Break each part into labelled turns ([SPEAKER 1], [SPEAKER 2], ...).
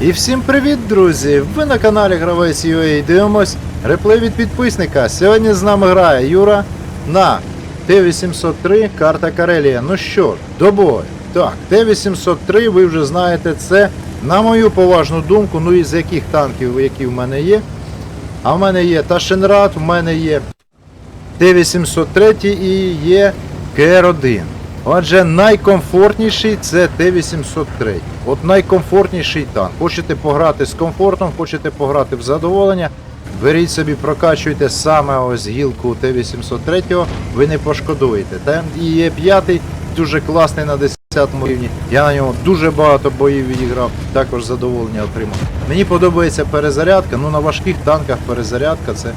[SPEAKER 1] І всім привіт, друзі! Ви на каналі Гравець UA дивимось реплей від підписника. Сьогодні з нами грає Юра на Т-803 карта Карелія. Ну що до бою. Так, Т-803, ви вже знаєте, це, на мою поважну думку, ну із яких танків, які в мене є. А в мене є Ташенрад, в мене є Т-803 і є КР-1. Отже, найкомфортніший це Т-803. От найкомфортніший танк. Хочете пограти з комфортом, хочете пограти в задоволення. Беріть собі, прокачуйте саме ось гілку Т-803, ви не пошкодуєте. Там і є п'ятий, дуже класний на 10 рівні. Я на ньому дуже багато боїв відіграв, також задоволення отримав. Мені подобається перезарядка, ну на важких танках перезарядка це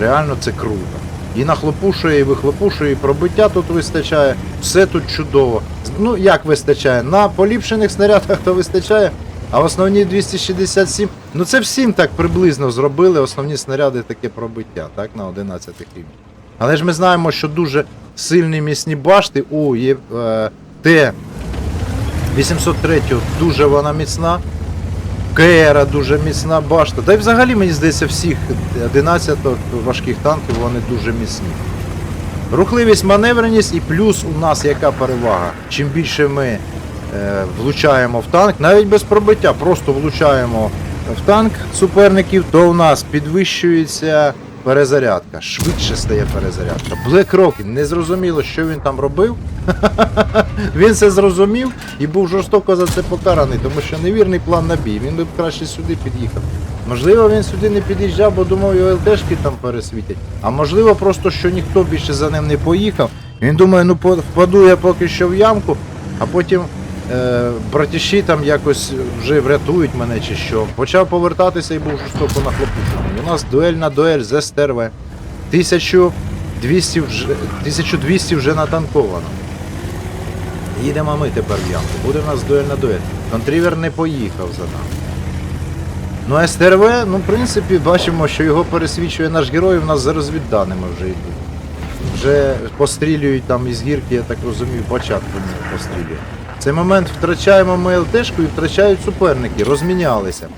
[SPEAKER 1] реально це круто. І нахлопушує, і вихлопушує, і пробиття тут вистачає, все тут чудово. Ну як вистачає? На поліпшених снарядах то вистачає, а основні 267, ну це всім так приблизно зробили, основні снаряди таке пробиття, так, на 11 рівні. Але ж ми знаємо, що дуже сильні міцні башти у е, Т-803 дуже вона міцна. КР дуже міцна башта. Та й взагалі, мені здається, всіх 11 важких танків вони дуже міцні. Рухливість, маневреність і плюс у нас яка перевага. Чим більше ми е, влучаємо в танк, навіть без пробиття, просто влучаємо в танк суперників, то у нас підвищується перезарядка. Швидше стає перезарядка. Black Rock, не зрозуміло, що він там робив. Він це зрозумів і був жорстоко за це покараний, тому що невірний план на бій. Він би краще сюди під'їхав. Можливо, він сюди не під'їжджав, бо думав, його ЛТшки там пересвітять. А можливо, просто що ніхто більше за ним не поїхав. Він думає, ну впаду я поки що в ямку, а потім братіші там якось вже врятують мене чи що. Почав повертатися і був жорстоко нахлопушений. У нас дуель на дуель з СТРВ. 1200 вже, 1200 вже натанковано. Їдемо ми тепер в ямку. Буде в нас дуель на дуель. Контрівер не поїхав за нами. Ну, СТРВ, ну, в принципі, бачимо, що його пересвідчує наш герой, в нас за розвідданими вже йдуть. Вже пострілюють там із гірки, я так розумію, початку. В цей момент втрачаємо ми ЛТшку і втрачають суперники, розмінялися.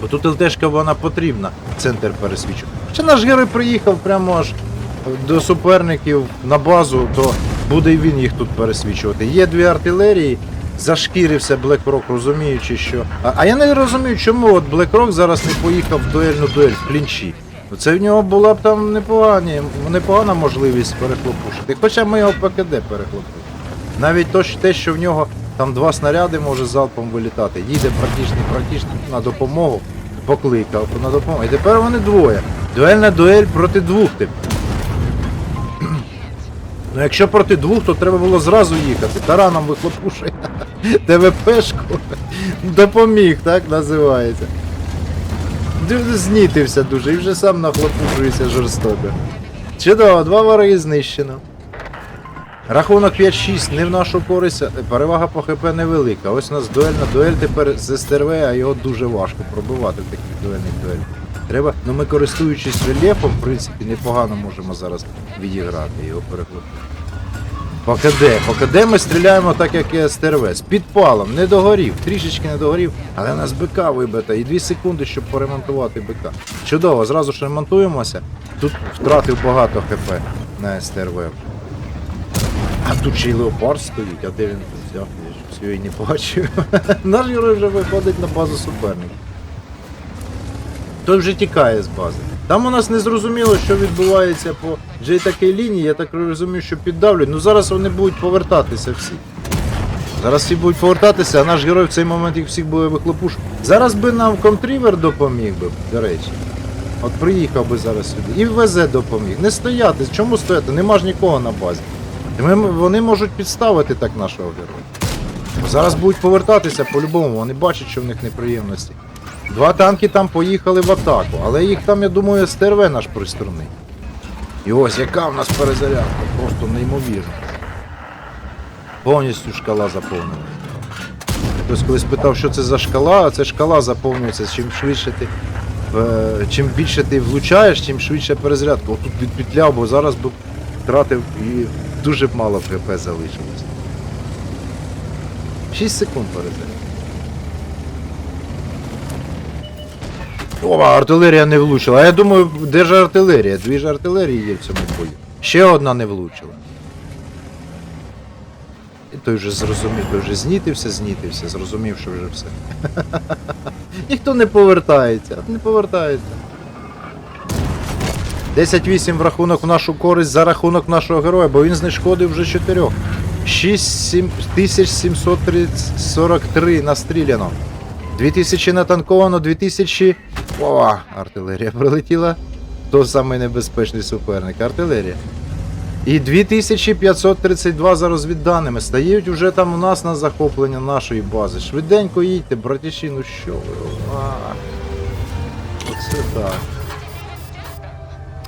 [SPEAKER 1] Бо тут ЛТшка вона потрібна, центр пересвічу. Ще наш герой приїхав прямо аж до суперників на базу, то буде і він їх тут пересвічувати. Є дві артилерії, зашкірився BlackRock, розуміючи, що. А, а я не розумію, чому от BlackRock зараз не поїхав в дуельну дуель в клінчі. Це в нього була б там непогані, непогана можливість перехлопушити. Хоча ми його ПКД перехлопушили. Навіть то, те, що в нього там два снаряди може залпом вилітати. Їде практично, практично на допомогу, покликав на допомогу. І тепер вони двоє. Дуельна дуель проти двох типу. Ну якщо проти двох, то треба було зразу їхати. Тараном вихлопушує. ТВПшку. Допоміг, так називається. Знітився дуже і вже сам нахлопушується жорстоко. Чудово, два вороги знищено. Рахунок 5-6 не в нашу користь, перевага по ХП невелика. Ось у нас дуель на дуель тепер з СТРВ, а його дуже важко пробивати в таких дуельних дуелях. Треба, ну ми користуючись рельєфом, в принципі, непогано можемо зараз відіграти його перехлопити. По КД. По КД ми стріляємо так, як і СТРВ. З підпалом, не догорів, трішечки не догорів, але нас БК вибита. І 2 секунди, щоб поремонтувати БК. Чудово, зразу ж ремонтуємося. Тут втратив багато ХП на СТРВ. А тут ще й леопард стоїть, а де він тут взяв? Я щось його і не бачив. Наш герой вже виходить на базу суперника. Той вже тікає з бази. Там у нас не зрозуміло, що відбувається по Джей такій лінії, я так розумію, що піддавлюють. Ну зараз вони будуть повертатися всі. Зараз всі будуть повертатися, а наш герой в цей момент їх всіх буде вихлопушувати. Зараз би нам контрівер допоміг би, до речі. От приїхав би зараз сюди. І ВЗ допоміг. Не стояти. Чому стояти? Нема ж нікого на базі. Ми, вони можуть підставити так нашого героя. Зараз будуть повертатися по-любому, вони бачать, що в них неприємності. Два танки там поїхали в атаку, але їх там, я думаю, СТРВ наш приструнний. І ось яка в нас перезарядка, просто неймовірна. Повністю шкала заповнена. Хтось колись питав, що це за шкала, а це шкала заповнюється. Чим швидше ти. е, Чим більше ти влучаєш, тим швидше перезарядка. Отут відпетляв, бо зараз би втратив і дуже мало ХП залишилось. 6 секунд перезарядка. О, артилерія не влучила. А я думаю, де ж артилерія? Дві ж артилерії є в цьому бою. Ще одна не влучила. І той вже зрозумів, той вже знітився, знітився, зрозумів, що вже все. Ніхто не повертається, не повертається. 10-8 в рахунок в нашу користь за рахунок нашого героя, бо він знешкодив вже 4. 6743 настріляно. 2000 натанковано, 2000. О, артилерія прилетіла. Хто самий небезпечний суперник? Артилерія. І 2532 за розвідданими. Стають вже там у нас на захоплення нашої бази. Швиденько їдьте, братіші, ну що ви? А, Оце так.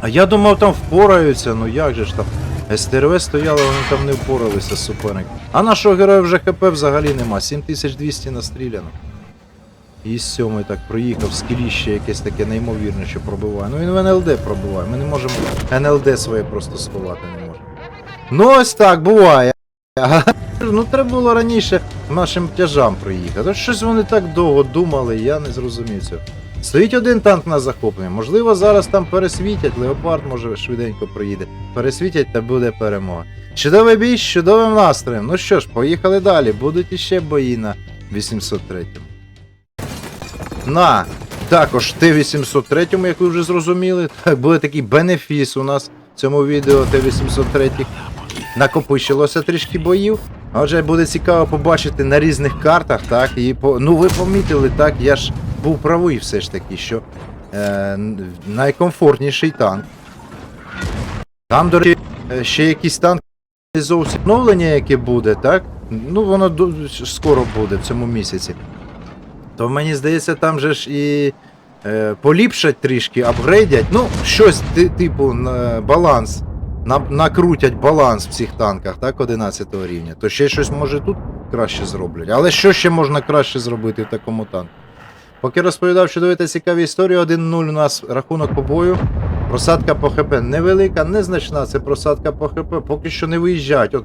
[SPEAKER 1] А я думав, там впораються, ну як же ж там. СТРВ стояло, вони там не впоралися з суперником. А нашого героя вже ХП взагалі нема. 7200 настріляно. І сьомий так проїхав, скіліще якесь таке неймовірне, що пробиває. Ну він в НЛД пробиває. Ми не можемо НЛД своє просто сховати не можемо. Ну ось так буває. Ну треба було раніше нашим тяжам приїхати. От щось вони так довго думали, я не зрозумів цього. Стоїть один танк на захоплення. Можливо, зараз там пересвітять, леопард може швиденько приїде. Пересвітять та буде перемога. Чудовий бій з чудовим настроєм. Ну що ж, поїхали далі. Будуть іще бої на 803. На також Т-803, як ви вже зрозуміли. Так, буде такий бенефіс у нас в цьому відео Т-803. Накопичилося трішки боїв. Отже, буде цікаво побачити на різних картах, так, і по... ну ви помітили, так, я ж був правий все ж таки, що е, найкомфортніший танк. Там, до речі, е, ще якийсь танк зовсім оновлення, яке буде, так? Ну, воно скоро буде в цьому місяці. То мені здається, там же ж і е, поліпшать трішки, апгрейдять. Ну, щось ти- типу на баланс. На, накрутять баланс в цих танках, так, 11 рівня. То ще щось може тут краще зроблять. Але що ще можна краще зробити в такому танку? Поки розповідав, що дивите цікаві історії, 1-0 у нас рахунок по бою. Просадка по ХП невелика, незначна, це просадка по ХП, поки що не виїжджають. От,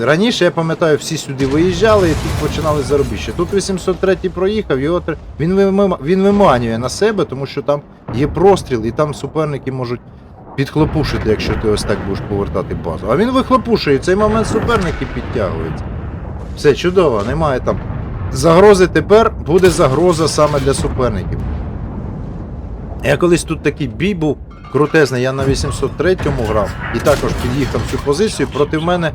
[SPEAKER 1] раніше, я пам'ятаю, всі сюди виїжджали і тут починали заробіще. Тут 803 проїхав, його він, вима- він виманює на себе, тому що там є простріл, і там суперники можуть підхлопушити, якщо ти ось так будеш повертати базу. А він вихлопушує, в цей момент суперники підтягуються. Все чудово, немає там загрози. Тепер буде загроза саме для суперників. Я колись тут такий бій був крутезний, я на 803-му грав і також під'їхав цю позицію. Проти мене.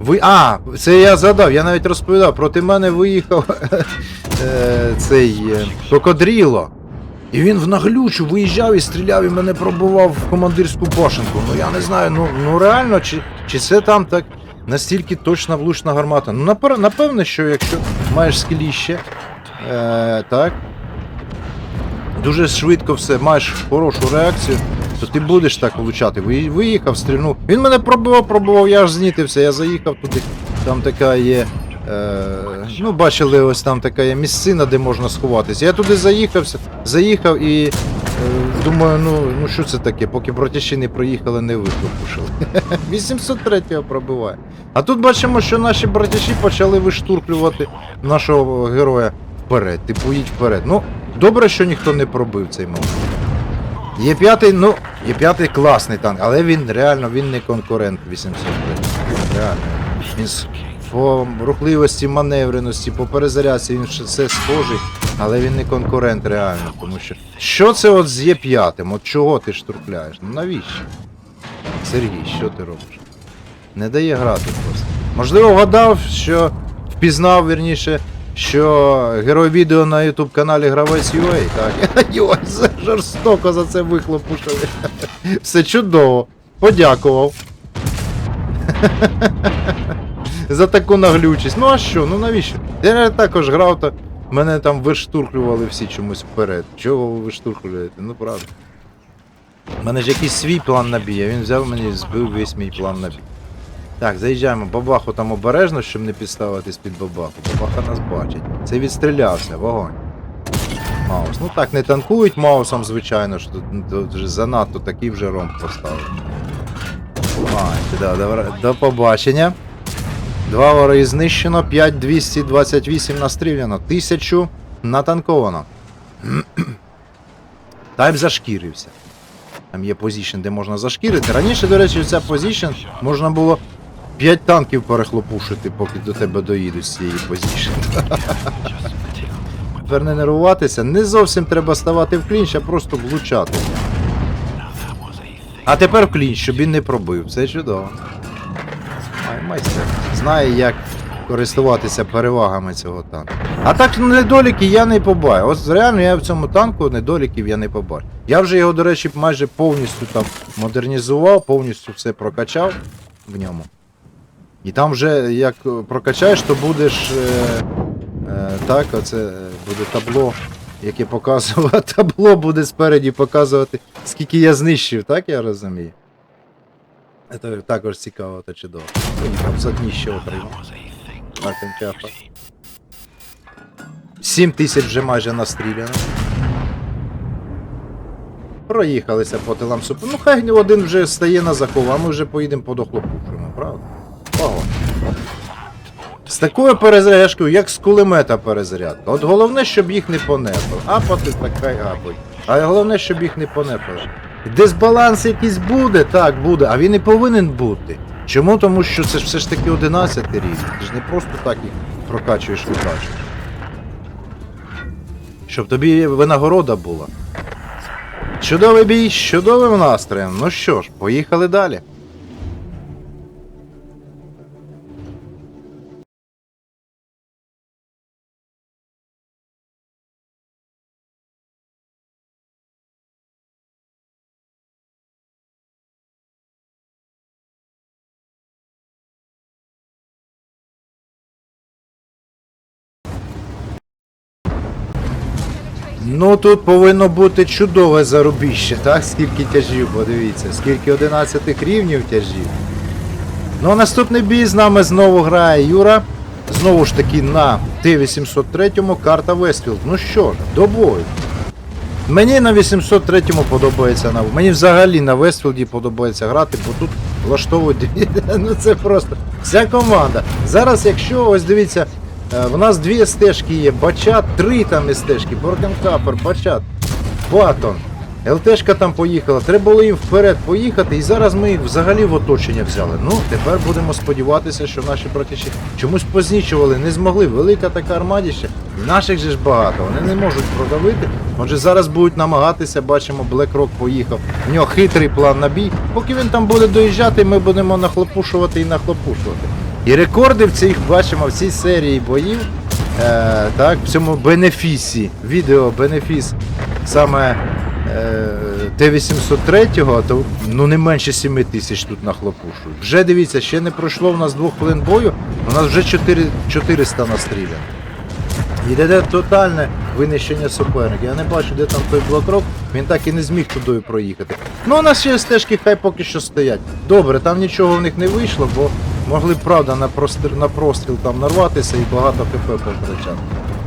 [SPEAKER 1] Ви... А, це я згадав, я навіть розповідав, проти мене виїхав е, цей е, Кокодріло. І він в наглючу виїжджав і стріляв і мене пробував в командирську башенку. Ну я не знаю, ну, ну реально, чи, чи це там так настільки точна влучна гармата. Ну напевне, що якщо маєш скіліще, е, так, дуже швидко все, маєш хорошу реакцію, то ти будеш так влучати. Ви- Виїхав, стрільнув. Він мене пробував, пробував, я аж знітився, я заїхав туди. Там така є. Е, ну, бачили, ось там така є місцина, де можна сховатися. Я туди заїхався, заїхав і думаю, ну, ну що це таке, поки братіші не проїхали, не вихлопушили. 803-го пробиває. А тут бачимо, що наші братіші почали виштурклювати нашого героя вперед. Типу їдь вперед. Ну, добре, що ніхто не пробив цей момент. Є п'ятий, ну, є п'ятий класний танк, але він реально він не конкурент 803. Реально. Він по рухливості, маневреності, по перезарядці він все схожий, але він не конкурент реально. Тому що. Що це от з є п'ятим? От чого ти штуркляєш? Ну навіщо? Сергій, що ти робиш? Не дає грати просто. Можливо, вгадав, що впізнав вірніше, що герой відео на YouTube каналі Гравець UA, так. Йой, жорстоко за це вихлопушили. Все чудово. Подякував. За таку наглючість. Ну а що? Ну навіщо? Я також грав, то мене там виштурхлювали всі чомусь вперед. Чого ви виштурхлюєте? Ну правда. У мене ж якийсь свій план набій, а він взяв мені і збив весь мій план набій. Так, заїжджаємо. Бабаху там обережно, щоб не підставитись під бабаху. Бабаха нас бачить. Це відстрілявся, вогонь. Маус. Ну так, не танкують маусом, звичайно, що тут, тут вже занадто такий вже ромб поставив. Ай, да, до, до побачення. Два вороги знищено, 5228 настріляно, 1000 натанковано. Та зашкірився. Там є позішн, де можна зашкірити. Раніше, до речі, ця позішн можна було 5 танків перехлопушити, поки до тебе доїдуть з цієї позішн. Тепер не нервуватися, не зовсім треба ставати в клінч, а просто влучати. А тепер в клінч, щоб він не пробив. Це чудово. Ай, майстер. Знає, як користуватися перевагами цього танку. А так недоліки я не побачив. От реально я в цьому танку недоліків я не побачив. Я вже його, до речі, майже повністю там модернізував, повністю все прокачав в ньому. І там вже як прокачаєш, то будеш. Е, е, так, оце е, буде табло, яке показувало. Табло буде спереді показувати, скільки я знищив, так я розумію. Це також цікаво та чудово. Там за дніще отримав. На 7 тисяч вже майже настріляно. Проїхалися по тилам супер. Ну хай один вже стає на захову, а ми вже поїдемо по дохлопушимо, правда? Погон. З такою перезаряджкою, як з кулемета перезарядка. От головне, щоб їх не понепили. Апати так хай апать. А головне, щоб їх не понепили. Дисбаланс якийсь буде, так, буде, а він і повинен бути. Чому? Тому що це ж все ж таки 11 рівень. Ти ж не просто так їх прокачуєш, викачуєш. Щоб тобі винагорода була. Чудовий бій, з чудовим настроєм. Ну що ж, поїхали далі. Ну тут повинно бути чудове зарубіще, так? Скільки тяжів, подивіться, скільки 11 рівнів тяжів. Ну а наступний бій з нами знову грає Юра. Знову ж таки на Т-803 карта Вестфілд. Ну що ж, до бою. Мені на 803-му подобається на. Мені взагалі на Вестфілді подобається грати, бо тут влаштовують. ну це просто вся команда. Зараз, якщо ось дивіться, в нас дві стежки є, бачат, три там стежки, Боргенкапер, бачат, Батон. ЛТшка там поїхала, треба було їм вперед поїхати, і зараз ми їх взагалі в оточення взяли. Ну, тепер будемо сподіватися, що наші братіші чомусь познічували, не змогли. Велика така армадіща. Наших же ж багато, вони не можуть продавити. Отже, зараз будуть намагатися, бачимо, BlackRock поїхав. У нього хитрий план на бій. Поки він там буде доїжджати, ми будемо нахлопушувати і нахлопушувати. І рекорди в цих бачимо в цій серії боїв. Е, так, в цьому бенефісі, відео бенефіс саме е, Т-803, то ну не менше 7 тисяч тут нахлопушують. Вже дивіться, ще не пройшло в нас двох хвилин бою, у нас вже 4, 400 настріляно. Іде тотальне винищення суперника. Я не бачу, де там той блокрок, він так і не зміг туди проїхати. Ну, у нас ще стежки хай поки що стоять. Добре, там нічого в них не вийшло, бо могли б правда на простріл, на простріл там нарватися і багато хп потрачати.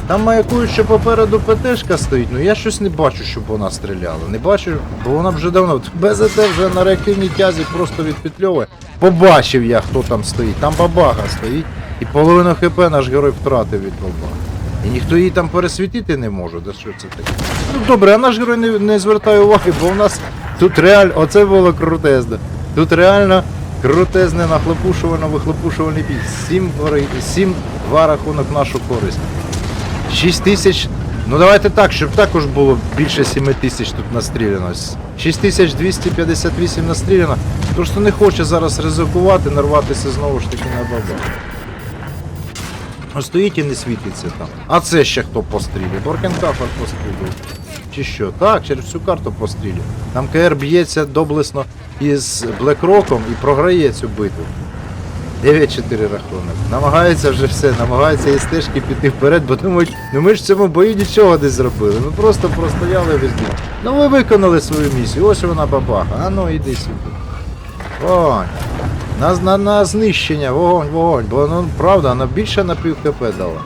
[SPEAKER 1] Там маякують, що попереду ПТшка стоїть, ну я щось не бачу, щоб вона стріляла. Не бачу, бо вона вже давно. БЗТ вже на реактивній тязі просто відпетльовує. Побачив я, хто там стоїть. Там бабага стоїть. І половину ХП наш герой втратив від бабаги. І ніхто її там пересвітити не може. Да що це таке? Ну добре, а наш герой не, не звертає уваги, бо у нас тут реально, оце було крутезно. Тут реально крутезне нахлопушувано, вихлопушувальний бій. 7, 7 2 рахунок нашу користь. 6 тисяч. Ну давайте так, щоб також було більше 7 тисяч тут настріляно. 6258 настріляно. Просто не хоче зараз ризикувати, нарватися знову ж таки на баба. Стоїть і не світиться там. А це ще хто пострілює? Боркенкафер пострілює. Чи що? Так, через всю карту пострілює. Там КР б'ється доблесно із Блекроком і програє цю битву. 9-4 рахунок. Намагаються вже все, намагаються із стежки піти вперед, бо думають, ну ми ж в цьому бою нічого не зробили. Ми просто простояли везде. Ну ви виконали свою місію, ось вона бабаха. А ну іди сюди. Вогонь. На, на, на знищення, вогонь, вогонь. Бо ну правда, вона більше на пів КП дала.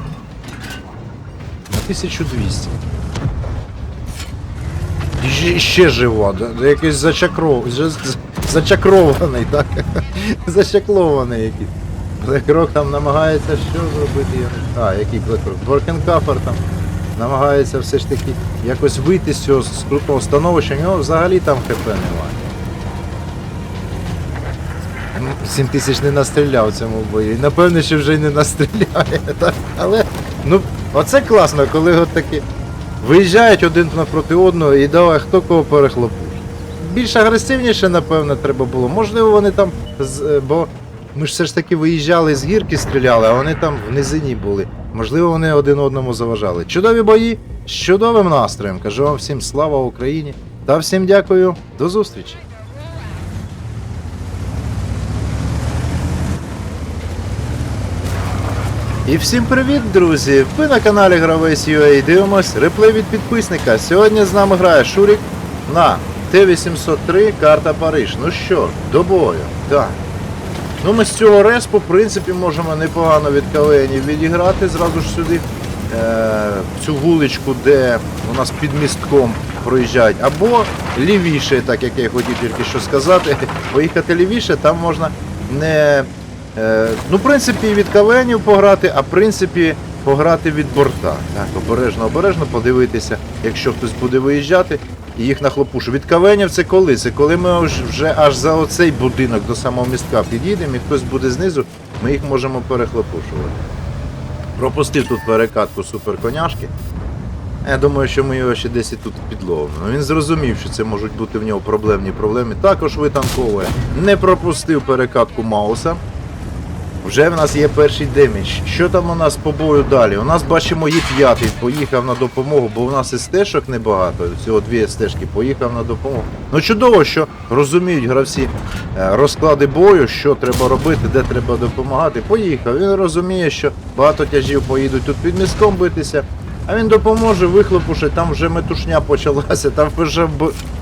[SPEAKER 1] На 1200. І ще-? Да якийсь зачакров... зачакрований, так? Зачаклований якийсь. Блекрок там намагається що зробити? А, який Блекрок? Боркенкафер там намагається все ж таки якось вийти з цього з крутого становища, у нього взагалі там ХП немає. 7 тисяч не настріляв цьому бою. І напевне, що вже не настріляє. Так? Але ну, оце класно, коли от такі виїжджають один напроти одного і давай хто кого перехлопує. Більш агресивніше, напевно, треба було. Можливо, вони там. е, Бо ми ж все ж таки виїжджали з гірки, стріляли, а вони там в низині були. Можливо, вони один одному заважали. Чудові бої з чудовим настроєм. Кажу вам всім слава Україні та всім дякую. До зустрічі. І всім привіт, друзі! Ви на каналі Гравець UA дивимось реплей від підписника. Сьогодні з нами грає Шурік на Т-803 карта Париж. Ну що, до бою. Так. Ну ми з цього респу, в принципі, можемо непогано від кавенів відіграти зразу ж сюди. Е, цю вуличку, де у нас під містком проїжджають, або лівіше, так як я хотів тільки що сказати, поїхати лівіше, там можна не. Е, ну, в принципі, від кавенів пограти, а в принципі пограти від борта. Так, обережно, обережно подивитися, якщо хтось буде виїжджати, і їх нахлопушу. Від кавенів це коли? Це коли ми вже аж за оцей будинок до самого містка під'їдемо, і хтось буде знизу, ми їх можемо перехлопушувати. Пропустив тут перекатку суперконяшки. Я думаю, що ми його ще десь тут підловимо. Ну, Він зрозумів, що це можуть бути в нього проблемні проблеми. Також витанковує. Не пропустив перекатку Мауса. Вже в нас є перший демідж. Що там у нас по бою далі? У нас бачимо є п'ятий, поїхав на допомогу, бо у нас і стежок небагато, всього дві стежки, поїхав на допомогу. Ну чудово, що розуміють гравці е, розклади бою, що треба робити, де треба допомагати. Поїхав. Він розуміє, що багато тяжів поїдуть тут під міском битися. А він допоможе, вихлопушить, там вже метушня почалася, там вже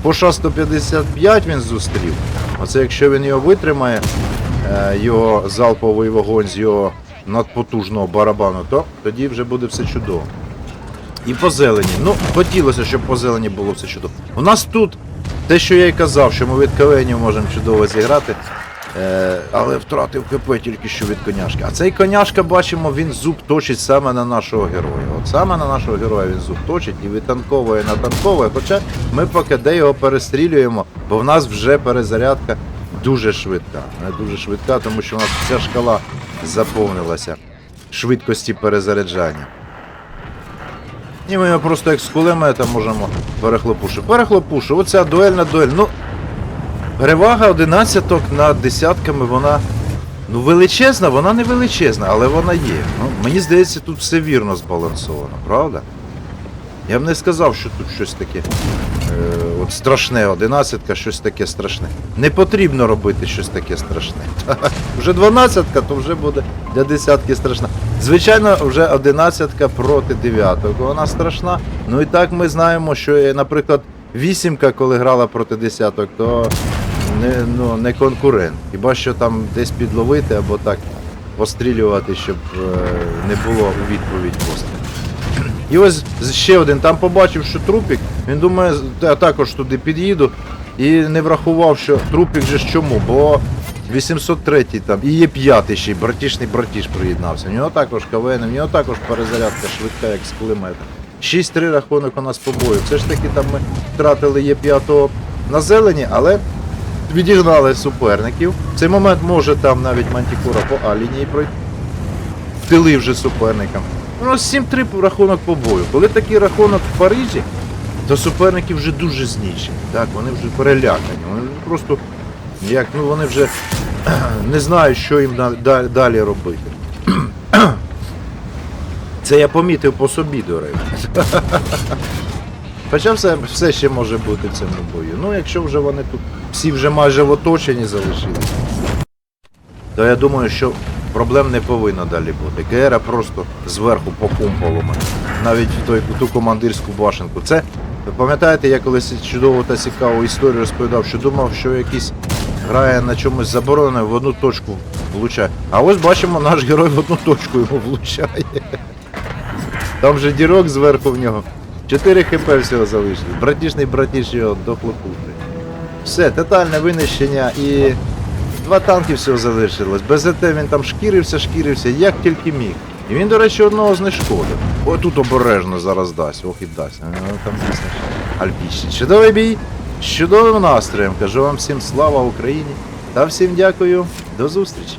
[SPEAKER 1] по 155 він зустрів. Оце якщо він його витримає, його залповий вогонь з його надпотужного барабану, то тоді вже буде все чудово. І по зелені. Ну, хотілося, щоб по зелені було все чудово. У нас тут те, що я й казав, що ми від кавенів можемо чудово зіграти. Е, але втратив КП тільки що від коняшки. А цей коняшка, бачимо, він зуб точить саме на нашого героя. От саме на нашого героя він зуб точить і витанковує, натанковує. Хоча ми поки де його перестрілюємо, бо в нас вже перезарядка дуже швидка. Дуже швидка, тому що у нас вся шкала заповнилася швидкості перезаряджання. І ми просто як з кулемета можемо перехлопушити. Перехлопушу. Оця дуельна дуель. Ну, перевага одинадцяток над десятками, вона. Ну, величезна, вона не величезна, але вона є. Ну, мені здається, тут все вірно збалансовано, правда? Я б не сказав, що тут щось таке. Е, от страшне, одинадцятка, щось таке страшне. Не потрібно робити щось таке страшне. Вже дванадцятка, то вже буде для десятки страшна. Звичайно, вже одинадцятка проти дев'яток. Вона страшна. Ну і так ми знаємо, що, е, наприклад, вісімка, коли грала проти десяток, то не, ну, не конкурент. Хіба що там десь підловити або так пострілювати, щоб е, не було у відповідь пострілу. І ось ще один там побачив, що трупік, він думає, я також туди під'їду і не врахував, що трупік же ж чому, бо 803 там і є п'ятий ще братішний братіш приєднався. У нього також КВН, у нього також перезарядка швидка, як з кулемета. 6-3 рахунок у нас по бою. Все ж таки там ми втратили є п'ятого на зелені, але відігнали суперників. В цей момент може там навіть Мантікура по А лінії пройти. Тили вже суперникам. Ну, 7-3 рахунок по бою. Коли такий рахунок в Парижі, то суперники вже дуже знічені. Так, вони вже перелякані. Вони просто як, ну вони вже не знають, що їм далі робити. Це я помітив по собі, до речі. Хоча все, все ще може бути в цьому бою. Ну, якщо вже вони тут всі вже майже в оточенні залишилися, то я думаю, що проблем не повинно далі бути. КР просто зверху по мене. Навіть в той, ту командирську башенку. Це, пам'ятаєте, я колись чудову та цікаву історію розповідав, що думав, що якийсь грає на чомусь забороненому, в одну точку влучає. А ось бачимо, наш герой в одну точку його влучає. Там же дірок зверху в нього. 4 хп всього залишилось. Братішний братіш його дохлопушить. Все, тотальне винищення і два танки всього залишилось. Без ЗТ він там шкірився, шкірився, як тільки міг. І він, до речі, одного знешкодив. Ой, тут обережно зараз дасть, ох і дасть. Там дійсно альпійщик. Чудовий бій, з чудовим настроєм. Кажу вам всім слава Україні та всім дякую. До зустрічі.